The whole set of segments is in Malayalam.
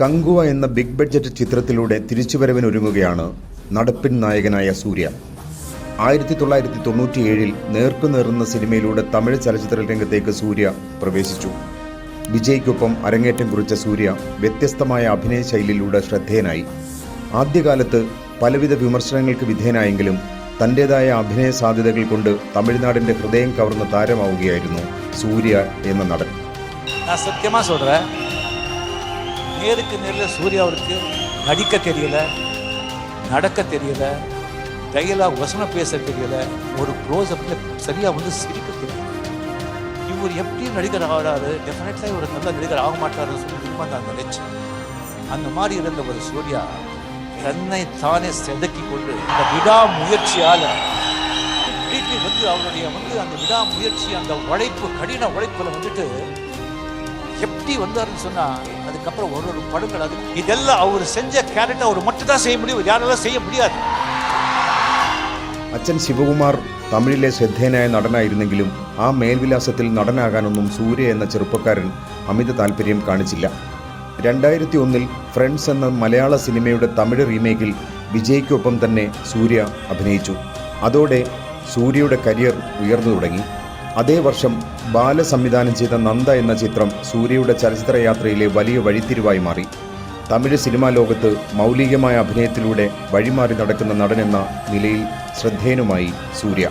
കങ്കുവ എന്ന ബിഗ് ബഡ്ജറ്റ് ചിത്രത്തിലൂടെ തിരിച്ചുവരവിനൊരുങ്ങുകയാണ് നടപ്പിൻ നായകനായ സൂര്യ. ആയിരത്തി തൊള്ളായിരത്തി തൊണ്ണൂറ്റിയേഴിൽ നേർക്കുനേറുന്ന സിനിമയിലൂടെ തമിഴ് ചലച്ചിത്ര രംഗത്തേക്ക് സൂര്യ പ്രവേശിച്ചു. വിജയ്ക്കൊപ്പം അരങ്ങേറ്റം കുറിച്ച സൂര്യ വ്യത്യസ്തമായ അഭിനയ ശൈലിയിലൂടെ ശ്രദ്ധേയനായി. ആദ്യകാലത്ത് പലവിധ വിമർശനങ്ങൾക്ക് വിധേയനായെങ്കിലും തന്റേതായ അഭിനയ സാധ്യതകൾ കൊണ്ട് തമിഴ്നാടിന്റെ ഹൃദയം കവർന്ന താരമാവുകയായിരുന്നു സൂര്യ എന്ന നടൻ. സത്യമാ நேருக்கு நேரில் சூர்யா அவருக்கு நடிக்க தெரியல நடக்க தெரியல டைலாக் வசனம் பேச தெரியல ஒரு க்ளோஸ்அப்பில் சரியாக வந்து சிரிக்க தெரியல. இவர் எப்படி நடிகர் ஆகிறாரு? டெஃபினெட்லாக இவர் நல்ல நடிகர் ஆக மாட்டாருன்னு சொல்லி திரும்ப நான் நினைச்சேன் அந்த மாதிரி இருந்த ஒரு சூர்யா தன்னை தானே செதுக்கி கொண்டு அந்த விடாமுயற்சியால் வீட்டில் வந்து அவருடைய வந்து அந்த விடாமுயற்சி அந்த உழைப்பு கடின உழைப்பில் வந்துட்டு எப்படி வந்தாருன்னு சொன்னா அதுக்கப்புறம் ஒரு ஒரு படங்கள் அது இதெல்லாம் அவர் செஞ்ச கேரக்டர் அவர் மட்டும் தான் செய்ய முடியும் யாராலும் செய்ய முடியாது അച്ഛൻ ശിവകുമാർ തമിഴിലെ ശ്രദ്ധേയനായ നടനായിരുന്നെങ്കിലും ആ മേൽവിലാസത്തിൽ നടനാകാനൊന്നും സൂര്യ എന്ന ചെറുപ്പക്കാരൻ അമിത താല്പര്യം കാണിച്ചില്ല രണ്ടായിരത്തി ഒന്നിൽ ഫ്രണ്ട്സ് എന്ന മലയാള സിനിമയുടെ തമിഴ് റീമേക്കിൽ വിജയ്ക്കൊപ്പം തന്നെ സൂര്യ അഭിനയിച്ചു അതോടെ സൂര്യയുടെ കരിയർ ഉയർന്നു തുടങ്ങി അതേ വർഷം ബാല സംവിധാനം ചെയ്ത നന്ദ എന്ന ചിത്രം സൂര്യയുടെ ചലച്ചിത്രയാത്രയിലെ വലിയ വഴിത്തിരിവായി മാറി. തമിഴ് സിനിമാ ലോകത്ത് മൗലികമായ അഭിനയത്തിലൂടെ വഴിമാറി നടക്കുന്ന നടനെന്ന നിലയിൽ ശ്രദ്ധേയനുമായി സൂര്യ.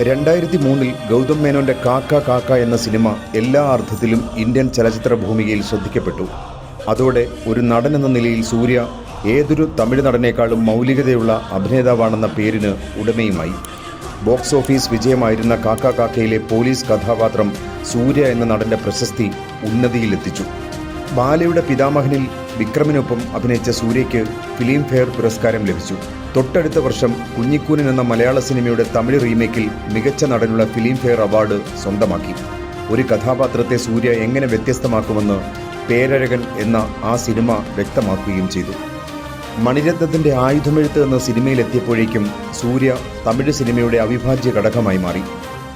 രണ്ടായിരത്തി മൂന്നിൽ ഗൗതം മേനോന്റെ കാക്ക കാക്ക എന്ന സിനിമ എല്ലാ അർത്ഥത്തിലും ഇന്ത്യൻ ചലച്ചിത്ര ഭൂമികയിൽ ശ്രദ്ധിക്കപ്പെട്ടു. അതോടെ ഒരു നടൻ എന്ന നിലയിൽ സൂര്യ ഏതൊരു തമിഴ് നടനേക്കാളും മൗലികതയുള്ള അഭിനേതാവാണെന്ന പേരിന് ഉടമയുമായി. ബോക്സ് ഓഫീസ് വിജയമായിരുന്ന കാക്ക കാക്കയിലെ പോലീസ് കഥാപാത്രം സൂര്യ എന്ന നടന്റെ പ്രശസ്തി ഉന്നതിയിലെത്തിച്ചു. ബാലയുടെ പിതാമഹനിൽ വിക്രമിനൊപ്പം അഭിനയിച്ച സൂര്യയ്ക്ക് ഫിലിം ഫെയർ പുരസ്കാരം ലഭിച്ചു. തൊട്ടടുത്ത വർഷം കുഞ്ഞിക്കൂനൻ എന്ന മലയാള സിനിമയുടെ തമിഴ് റീമേക്കിൽ മികച്ച നടനുള്ള ഫിലിം ഫെയർ അവാർഡ് സ്വന്തമാക്കി. ഒരു കഥാപാത്രത്തെ സൂര്യ എങ്ങനെ വ്യത്യസ്തമാക്കുമെന്ന് പേരഴകൻ എന്ന ആ സിനിമ വ്യക്തമാക്കുകയും ചെയ്തു. മണിരത്നത്തിന്റെ ആയുധമെഴുത്ത് എന്ന സിനിമയിലെത്തിയപ്പോഴേക്കും സൂര്യ തമിഴ് സിനിമയുടെ അവിഭാജ്യ ഘടകമായി മാറി.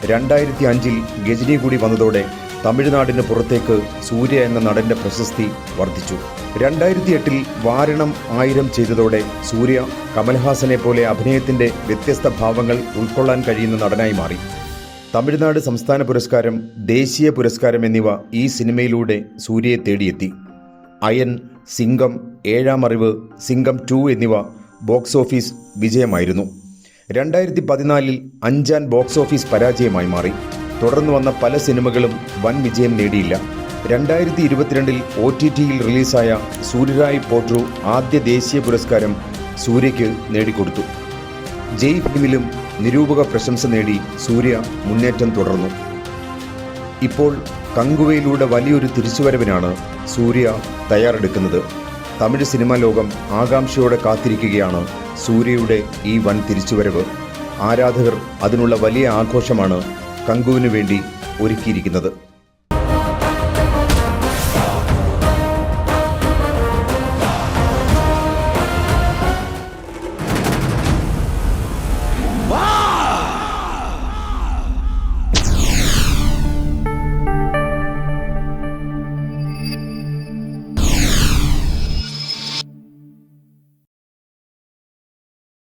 രണ്ടായിരത്തി അഞ്ചിൽ ഗജനി കൂടി വന്നതോടെ തമിഴ്നാടിന് പുറത്തേക്ക് സൂര്യ എന്ന നടന്റെ പ്രശസ്തി വർദ്ധിച്ചു. രണ്ടായിരത്തി എട്ടിൽ വാരണം ആയിരം ചെയ്തതോടെ സൂര്യ കമൽഹാസനെ പോലെ അഭിനയത്തിന്റെ വ്യത്യസ്ത ഭാവങ്ങൾ ഉൾക്കൊള്ളാൻ കഴിയുന്ന നടനായി മാറി. തമിഴ്നാട് സംസ്ഥാന പുരസ്കാരം ദേശീയ പുരസ്കാരം എന്നിവ ഈ സിനിമയിലൂടെ സൂര്യയെ തേടിയെത്തി. അയൻ സിംഗം ഏഴാം അറിവ് സിംഗം ടു എന്നിവ ബോക്സ് ഓഫീസ് വിജയമായിരുന്നു. രണ്ടായിരത്തി പതിനാലിൽ അഞ്ചാൻ ബോക്സ് ഓഫീസ് പരാജയമായി മാറി. തുടർന്ന് വന്ന പല സിനിമകളും വൻ വിജയം നേടിയില്ല. രണ്ടായിരത്തി ഇരുപത്തിരണ്ടിൽ ഒ ടി ടിയിൽ റിലീസായ സൂര്യരായ് പോട്രു ആദ്യ ദേശീയ പുരസ്കാരം സൂര്യയ്ക്ക് നേടിക്കൊടുത്തു. ജയ് ഫിലിമിലും നിരൂപക പ്രശംസ നേടി സൂര്യ മുന്നേറ്റം തുടർന്നു. ഇപ്പോൾ കങ്കുവയിലൂടെ വലിയൊരു തിരിച്ചുവരവിനാണ് സൂര്യ തയ്യാറെടുക്കുന്നത്. തമിഴ് സിനിമാ ലോകം ആകാംക്ഷയോടെ കാത്തിരിക്കുകയാണ് സൂര്യയുടെ ഈ വൻ തിരിച്ചുവരവ്. ആരാധകർ അതിനുള്ള വലിയ ആഘോഷമാണ് കങ്കുവിനു വേണ്ടി ഒരുക്കിയിരിക്കുന്നത്.